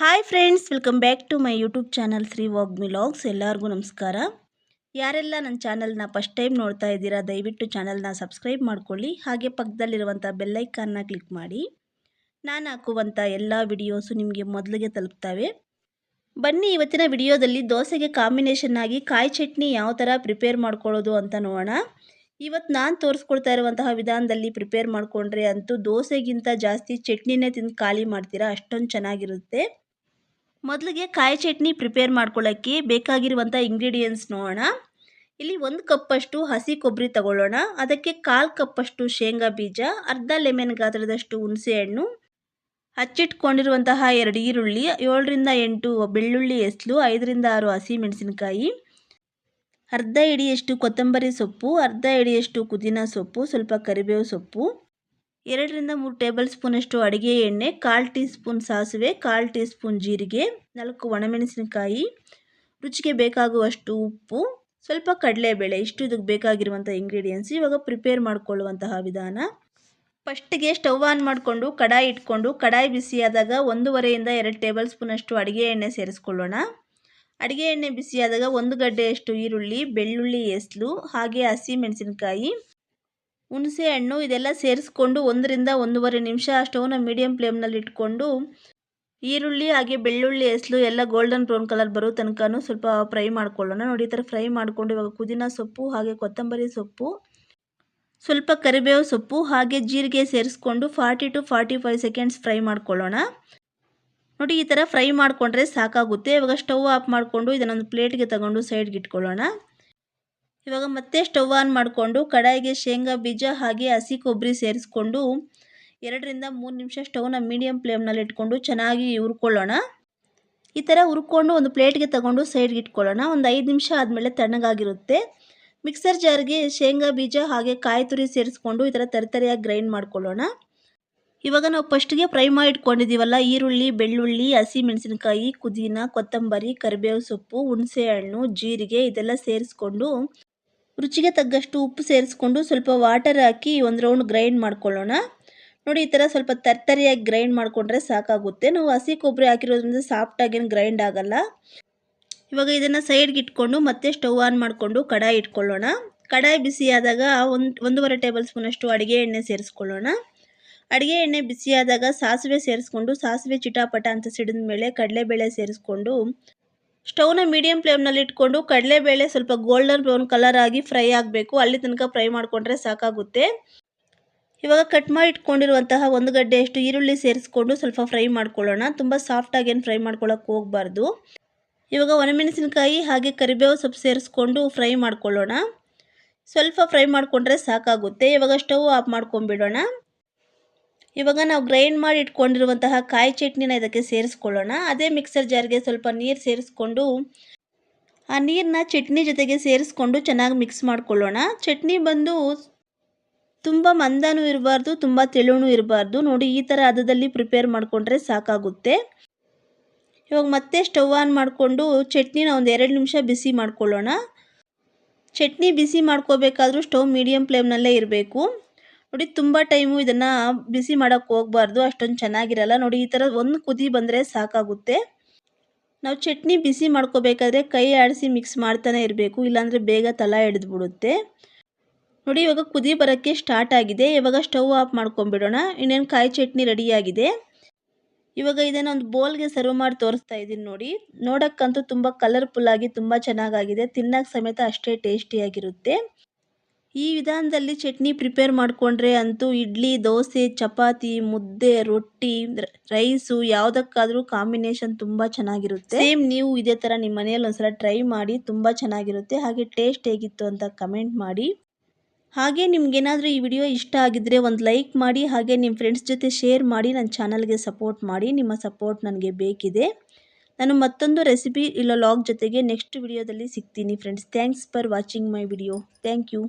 Hi friends welcome back to my YouTube channel Shri ವಾಗ್ ಮಿಲಾಗ್ಸ್ ಎಲ್ಲರಿಗೂ ನಮಸ್ಕಾರ. ಯಾರೆಲ್ಲ ನನ್ನ ಚಾನಲ್ನ ಫಸ್ಟ್ ಟೈಮ್ ನೋಡ್ತಾ ಇದ್ದೀರಾ, ದಯವಿಟ್ಟು ಚಾನಲ್ನ ಸಬ್ಸ್ಕ್ರೈಬ್ ಮಾಡ್ಕೊಳ್ಳಿ. ಹಾಗೆ ಪಕ್ಕದಲ್ಲಿರುವಂಥ ಬೆಲ್ಲೈಕಾನ್ನ ಕ್ಲಿಕ್ ಮಾಡಿ. ನಾನು ಹಾಕುವಂಥ ಎಲ್ಲ ವಿಡಿಯೋಸು ನಿಮಗೆ ಮೊದಲಿಗೆ ತಲುಪ್ತವೆ. ಬನ್ನಿ ಇವತ್ತಿನ ವಿಡಿಯೋದಲ್ಲಿ ದೋಸೆಗೆ ಕಾಂಬಿನೇಷನ್ ಆಗಿ ಕಾಯಿ ಚಟ್ನಿ ಯಾವ ಥರ ಪ್ರಿಪೇರ್ ಮಾಡ್ಕೊಳ್ಳೋದು ಅಂತ ನೋಡೋಣ. ಇವತ್ತು ನಾನು ತೋರಿಸ್ಕೊಳ್ತಾ ಇರುವಂತಹ ವಿಧಾನದಲ್ಲಿ ಪ್ರಿಪೇರ್ ಮಾಡಿಕೊಂಡ್ರೆ ಅಂತೂ ದೋಸೆಗಿಂತ ಜಾಸ್ತಿ ಚಟ್ನಿನೇ ತಿಂದು ಖಾಲಿ ಮಾಡ್ತೀರಾ, ಅಷ್ಟೊಂದು ಚೆನ್ನಾಗಿರುತ್ತೆ. ಮೊದಲಿಗೆ ಕಾಯಿ ಚಟ್ನಿ ಪ್ರಿಪೇರ್ ಮಾಡ್ಕೊಳ್ಳೋಕ್ಕೆ ಬೇಕಾಗಿರುವಂಥ ಇಂಗ್ರೀಡಿಯೆಂಟ್ಸ್ ನೋಡೋಣ. ಇಲ್ಲಿ ಒಂದು ಕಪ್ಪಷ್ಟು ಹಸಿ ಕೊಬ್ಬರಿ ತಗೊಳ್ಳೋಣ. ಅದಕ್ಕೆ ಕಾಲು ಕಪ್ಪಷ್ಟು ಶೇಂಗಾ ಬೀಜ, ಅರ್ಧ ಲೆಮನ್ ಗಾತ್ರದಷ್ಟು ಹುಣಸೆಹಣ್ಣು ಹಚ್ಚಿಟ್ಕೊಂಡಿರುವಂತಹ ಎರಡು ಈರುಳ್ಳಿ, ಏಳರಿಂದ ಎಂಟು ಬೆಳ್ಳುಳ್ಳಿ ಎಸ್ಲು ಐದರಿಂದ ಆರು ಹಸಿ ಮೆಣಸಿನಕಾಯಿ, ಅರ್ಧ ಇಡಿಯಷ್ಟು ಕೊತ್ತಂಬರಿ ಸೊಪ್ಪು, ಅರ್ಧ ಇಡಿಯಷ್ಟು ಪುದೀನ ಸೊಪ್ಪು, ಸ್ವಲ್ಪ ಕರಿಬೇವು ಸೊಪ್ಪು. ಎರಡರಿಂದ ಮೂರು ಟೇಬಲ್ ಸ್ಪೂನಷ್ಟು ಅಡುಗೆ ಎಣ್ಣೆ, ಕಾಲು ಟೀ ಸ್ಪೂನ್ ಸಾಸಿವೆ, ಕಾಲು ಟೀ ಸ್ಪೂನ್ ಜೀರಿಗೆ, ನಾಲ್ಕು ಒಣಮೆಣಸಿನಕಾಯಿ. ರುಚಿಗೆ ಬೇಕಾಗುವಷ್ಟು ಉಪ್ಪು, ಸ್ವಲ್ಪ ಕಡಲೆಬೇಳೆ, ಇಷ್ಟು ಇದಕ್ಕೆ ಬೇಕಾಗಿರುವಂಥ ಇಂಗ್ರೀಡಿಯೆಂಟ್ಸ್ ಇವಾಗ ಪ್ರಿಪೇರ್ ಮಾಡಿಕೊಳ್ಳುವಂತಹ ವಿಧಾನ. ಫಸ್ಟಿಗೆ ಸ್ಟವ್ ಆನ್ ಮಾಡಿಕೊಂಡು, ಕಡಾಯಿ ಇಟ್ಕೊಂಡು, ಕಡಾಯಿ ಬಿಸಿಯಾದಾಗ ಒಂದೂವರೆಯಿಂದ ಎರಡು ಟೇಬಲ್ ಸ್ಪೂನಷ್ಟು ಅಡುಗೆ ಎಣ್ಣೆ ಸೇರಿಸ್ಕೊಳ್ಳೋಣ. ಅಡುಗೆ ಎಣ್ಣೆ ಬಿಸಿಯಾದಾಗ ಒಂದು ಗಡ್ಡೆಯಷ್ಟು ಈರುಳ್ಳಿ, ಬೆಳ್ಳುಳ್ಳಿ ಎಸ್ಲು ಹಾಗೆ ಹಸಿ ಮೆಣಸಿನಕಾಯಿ ಹುಣಸೆ ಹಣ್ಣು ಇದೆಲ್ಲ ಸೇರಿಸ್ಕೊಂಡು ಒಂದರಿಂದ ಒಂದೂವರೆ ನಿಮಿಷ ಸ್ಟವ್ನ ಮೀಡಿಯಂ ಫ್ಲೇಮ್ನಲ್ಲಿ ಇಟ್ಕೊಂಡು ಈರುಳ್ಳಿ ಹಾಗೆ ಬೆಳ್ಳುಳ್ಳಿ, ಹೆಸಲು ಎಲ್ಲ ಗೋಲ್ಡನ್ ಬ್ರೌನ್ ಕಲರ್ ಬರೋ ತನಕ ಸ್ವಲ್ಪ ಫ್ರೈ ಮಾಡ್ಕೊಳ್ಳೋಣ. ನೋಡಿ, ಈ ಥರ ಫ್ರೈ ಮಾಡಿಕೊಂಡು ಇವಾಗ ಪುದೀನ ಸೊಪ್ಪು ಹಾಗೆ ಕೊತ್ತಂಬರಿ ಸೊಪ್ಪು, ಸ್ವಲ್ಪ ಕರಿಬೇವು ಸೊಪ್ಪು ಹಾಗೆ ಜೀರಿಗೆ ಸೇರಿಸ್ಕೊಂಡು forty to forty five seconds fry ಮಾಡ್ಕೊಳ್ಳೋಣ. ನೋಡಿ, ಈ ಥರ ಫ್ರೈ ಮಾಡಿಕೊಂಡ್ರೆ ಸಾಕಾಗುತ್ತೆ. ಇವಾಗ ಸ್ಟವ್ ಆಫ್ ಮಾಡಿಕೊಂಡು ಇದನ್ನೊಂದು ಪ್ಲೇಟ್ಗೆ ತಗೊಂಡು ಸೈಡ್ಗೆ ಇಟ್ಕೊಳ್ಳೋಣ. ಇವಾಗ ಮತ್ತೆ ಸ್ಟವ್ ಆನ್ ಮಾಡಿಕೊಂಡು ಕಡಾಯಿಗೆ ಶೇಂಗಾ, ಬೀಜ ಹಾಗೆ ಹಸಿ ಕೊಬ್ಬರಿ ಸೇರಿಸ್ಕೊಂಡು ಎರಡರಿಂದ ಮೂರು ನಿಮಿಷ ಸ್ಟವ್ನ ಮೀಡಿಯಮ್ ಫ್ಲೇಮ್ನಲ್ಲಿ ಇಟ್ಕೊಂಡು ಚೆನ್ನಾಗಿ ಹುರ್ಕೊಳ್ಳೋಣ. ಈ ಥರ ಹುರ್ಕೊಂಡು ಒಂದು ಪ್ಲೇಟ್ಗೆ ತಗೊಂಡು ಸೈಡ್ಗೆ ಇಟ್ಕೊಳ್ಳೋಣ. ಒಂದು ಐದು ನಿಮಿಷ ಆದಮೇಲೆ ತಣ್ಣಗಾಗಿರುತ್ತೆ. ಮಿಕ್ಸರ್ ಜಾರ್ಗೆ ಶೇಂಗಾ, ಬೀಜ ಹಾಗೆ ಕಾಯಿ ತುರಿ ಸೇರಿಸ್ಕೊಂಡು ಈ ಥರ ತರಿತರಿಯಾಗಿ ಗ್ರೈಂಡ್ ಮಾಡ್ಕೊಳ್ಳೋಣ. ಇವಾಗ ನಾವು ಫಸ್ಟ್ಗೆ ಫ್ರೈ ಮಾಡಿ ಇಟ್ಕೊಂಡಿದ್ದೀವಲ್ಲ, ಈರುಳ್ಳಿ, ಬೆಳ್ಳುಳ್ಳಿ, ಹಸಿ ಮೆಣಸಿನಕಾಯಿ ಕುದೀನ ಕೊತ್ತಂಬರಿ, ಕರಿಬೇವು ಸೊಪ್ಪು, ಹುಣಸೆ ಹಣ್ಣು, ಜೀರಿಗೆ ಇದೆಲ್ಲ ಸೇರಿಸ್ಕೊಂಡು ರುಚಿಗೆ ತಗ್ಗಷ್ಟು ಉಪ್ಪು ಸೇರಿಸ್ಕೊಂಡು ಸ್ವಲ್ಪ ವಾಟರ್ ಹಾಕಿ ಒಂದು ರೌಂಡ್ ಗ್ರೈಂಡ್ ಮಾಡ್ಕೊಳ್ಳೋಣ. ನೋಡಿ ಈ ಥರ ಸ್ವಲ್ಪ ತರ್ತರಿಯಾಗಿ ಗ್ರೈಂಡ್ ಮಾಡಿಕೊಂಡ್ರೆ ಸಾಕಾಗುತ್ತೆ. ನಾವು ಹಸಿ ಕೊಬ್ಬರಿ ಹಾಕಿರೋದ್ರಿಂದ ಸಾಫ್ಟಾಗೇನು ಗ್ರೈಂಡ್ ಆಗಲ್ಲ. ಇವಾಗ ಇದನ್ನು ಸೈಡ್ಗೆ ಇಟ್ಕೊಂಡು ಮತ್ತೆ ಸ್ಟವ್ ಆನ್ ಮಾಡಿಕೊಂಡು ಕಡಾಯಿ ಇಟ್ಕೊಳ್ಳೋಣ. ಕಡಾಯಿ ಬಿಸಿಯಾದಾಗ ಒಂದು, ಒಂದೂವರೆ ಟೇಬಲ್ ಸ್ಪೂನಷ್ಟು ಅಡುಗೆ ಎಣ್ಣೆ ಸೇರಿಸ್ಕೊಳ್ಳೋಣ. ಅಡುಗೆ ಎಣ್ಣೆ ಬಿಸಿಯಾದಾಗ ಸಾಸಿವೆ ಸೇರಿಸ್ಕೊಂಡು, ಸಾಸಿವೆ ಚಿಟಾಪಟ ಅಂತ ಸಿಡಿದ ಮೇಲೆ ಕಡಲೆಬೇಳೆ ಸೇರಿಸ್ಕೊಂಡು ಸ್ಟವ್ನ ಮೀಡಿಯಂ ಫ್ಲೇಮ್ನಲ್ಲಿ ಇಟ್ಕೊಂಡು ಕಡಲೆಬೇಳೆ ಸ್ವಲ್ಪ ಗೋಲ್ಡನ್ ಬ್ರೌನ್ ಕಲರ್ ಆಗಿ ಫ್ರೈ ಆಗಬೇಕು. ಅಲ್ಲಿ ತನಕ ಫ್ರೈ ಮಾಡಿಕೊಂಡ್ರೆ ಸಾಕಾಗುತ್ತೆ. ಇವಾಗ ಕಟ್ ಮಾಡಿ ಇಟ್ಕೊಂಡಿರುವಂತಹ ಒಂದು ಗಡ್ಡೆಯಷ್ಟು ಈರುಳ್ಳಿ ಸೇರಿಸ್ಕೊಂಡು ಸ್ವಲ್ಪ ಫ್ರೈ ಮಾಡ್ಕೊಳ್ಳೋಣ. ತುಂಬ ಸಾಫ್ಟಾಗಿ ಏನು ಫ್ರೈ ಮಾಡ್ಕೊಳ್ಳೋಕೆ ಹೋಗಬಾರ್ದು. ಇವಾಗ ಒಣಮೆಣಸಿನಕಾಯಿ ಹಾಗೆ ಕರಿಬೇವು ಸೊಪ್ಪು ಸೇರಿಸ್ಕೊಂಡು ಫ್ರೈ ಮಾಡ್ಕೊಳ್ಳೋಣ. ಸ್ವಲ್ಪ ಫ್ರೈ ಮಾಡಿಕೊಂಡ್ರೆ ಸಾಕಾಗುತ್ತೆ. ಇವಾಗ ಸ್ಟವ್ ಆಫ್ ಮಾಡ್ಕೊಂಬಿಡೋಣ ಇವಾಗ ನಾವು ಗ್ರೈಂಡ್ ಮಾಡಿ ಇಟ್ಕೊಂಡಿರುವಂತಹ ಕಾಯಿ ಚಟ್ನಿನ ಇದಕ್ಕೆ ಸೇರಿಸ್ಕೊಳ್ಳೋಣ. ಅದೇ ಮಿಕ್ಸರ್ ಜಾರ್ಗೆ ಸ್ವಲ್ಪ ನೀರು ಸೇರಿಸ್ಕೊಂಡು ಆ ನೀರನ್ನ ಚಟ್ನಿ ಜೊತೆಗೆ ಸೇರಿಸ್ಕೊಂಡು ಚೆನ್ನಾಗಿ ಮಿಕ್ಸ್ ಮಾಡ್ಕೊಳ್ಳೋಣ. ಚಟ್ನಿ ಬಂದು ತುಂಬ ಮಂದನೂ ಇರಬಾರ್ದು, ತುಂಬ ತೆಳುವೂ ಇರಬಾರ್ದು. ನೋಡಿ, ಈ ಥರ ಹದದಲ್ಲಿ ಪ್ರಿಪೇರ್ ಮಾಡಿಕೊಂಡ್ರೆ ಸಾಕಾಗುತ್ತೆ. ಇವಾಗ ಮತ್ತೆ ಸ್ಟವ್ ಆನ್ ಮಾಡಿಕೊಂಡು ಚಟ್ನಿನ ಒಂದು ಎರಡು ನಿಮಿಷ ಬಿಸಿ ಮಾಡ್ಕೊಳ್ಳೋಣ. ಚಟ್ನಿ ಬಿಸಿ ಮಾಡ್ಕೋಬೇಕಾದ್ರೂ ಸ್ಟವ್ ಮೀಡಿಯಮ್ ಫ್ಲೇಮ್ನಲ್ಲೇ ಇರಬೇಕು. ನೋಡಿ ತುಂಬ ಟೈಮು ಇದನ್ನು ಬಿಸಿ ಮಾಡೋಕ್ಕೆ ಹೋಗಬಾರ್ದು, ಅಷ್ಟೊಂದು ಚೆನ್ನಾಗಿರಲ್ಲ. ನೋಡಿ ಈ ಥರ ಒಂದು ಕುದಿ ಬಂದರೆ ಸಾಕಾಗುತ್ತೆ. ನಾವು ಚಟ್ನಿ ಬಿಸಿ ಮಾಡ್ಕೋಬೇಕಾದ್ರೆ ಕೈ ಆಡಿಸಿ ಮಿಕ್ಸ್ ಮಾಡ್ತಾನೆ ಇರಬೇಕು. ಇಲ್ಲಾಂದರೆ ಬೇಗ ತಲ ಹಿಡಿದ್ಬಿಡುತ್ತೆ ನೋಡಿ ಇವಾಗ ಕುದಿ ಬರೋಕ್ಕೆ ಸ್ಟಾರ್ಟ್ ಆಗಿದೆ. ಇವಾಗ ಸ್ಟವ್ ಆಫ್ ಮಾಡ್ಕೊಂಬಿಡೋಣ ಇನ್ನೇನು ಕಾಯಿ ಚಟ್ನಿ ರೆಡಿಯಾಗಿದೆ ಇವಾಗ ಇದನ್ನು ಒಂದು ಬೋಲ್ಗೆ ಸರ್ವ್ ಮಾಡಿ ತೋರಿಸ್ತಾ ಇದ್ದೀನಿ ನೋಡಿ. ನೋಡೋಕ್ಕಂತೂ ತುಂಬ ಕಲರ್ಫುಲ್ಲಾಗಿ ತುಂಬ ಚೆನ್ನಾಗಾಗಿದೆ. ತಿನ್ನೋಕ್ಕೆ ಸಮೇತ ಅಷ್ಟೇ ಟೇಸ್ಟಿಯಾಗಿರುತ್ತೆ ಈ ವಿಧಾನದಲ್ಲಿ ಚಟ್ನಿ ಪ್ರಿಪೇರ್ ಮಾಡಿಕೊಂಡ್ರೆ ಅಂತೂ ಇಡ್ಲಿ, ದೋಸೆ, ಚಪಾತಿ, ಮುದ್ದೆ, ರೊಟ್ಟಿ ರೈಸು ಯಾವುದಕ್ಕಾದರೂ ಕಾಂಬಿನೇಷನ್ ತುಂಬ ಚೆನ್ನಾಗಿರುತ್ತೆ. ಸೇಮ್ ನೀವು ಇದೇ ಥರ ನಿಮ್ಮ ಮನೆಯಲ್ಲಿ ಒಂದ್ಸಲ ಟ್ರೈ ಮಾಡಿ ತುಂಬ ಚೆನ್ನಾಗಿರುತ್ತೆ. ಹಾಗೆ ಟೇಸ್ಟ್ ಹೇಗಿತ್ತು ಅಂತ ಕಮೆಂಟ್ ಮಾಡಿ. ಹಾಗೆ ನಿಮ್ಗೇನಾದರೂ ಈ ವಿಡಿಯೋ ಇಷ್ಟ ಆಗಿದ್ದರೆ ಒಂದು ಲೈಕ್ ಮಾಡಿ, ಹಾಗೆ ನಿಮ್ಮ ಫ್ರೆಂಡ್ಸ್ ಜೊತೆ ಶೇರ್ ಮಾಡಿ, ನನ್ನ ಚಾನಲ್ಗೆ ಸಪೋರ್ಟ್ ಮಾಡಿ. ನಿಮ್ಮ ಸಪೋರ್ಟ್ ನನಗೆ ಬೇಕಿದೆ. ನಾನು ಮತ್ತೊಂದು ರೆಸಿಪಿ ಇಲ್ಲ ಲಾಗ್ ಜೊತೆಗೆ ನೆಕ್ಸ್ಟ್ ವಿಡಿಯೋದಲ್ಲಿ ಸಿಗ್ತೀನಿ friends. Thanks for watching my video. Thank you.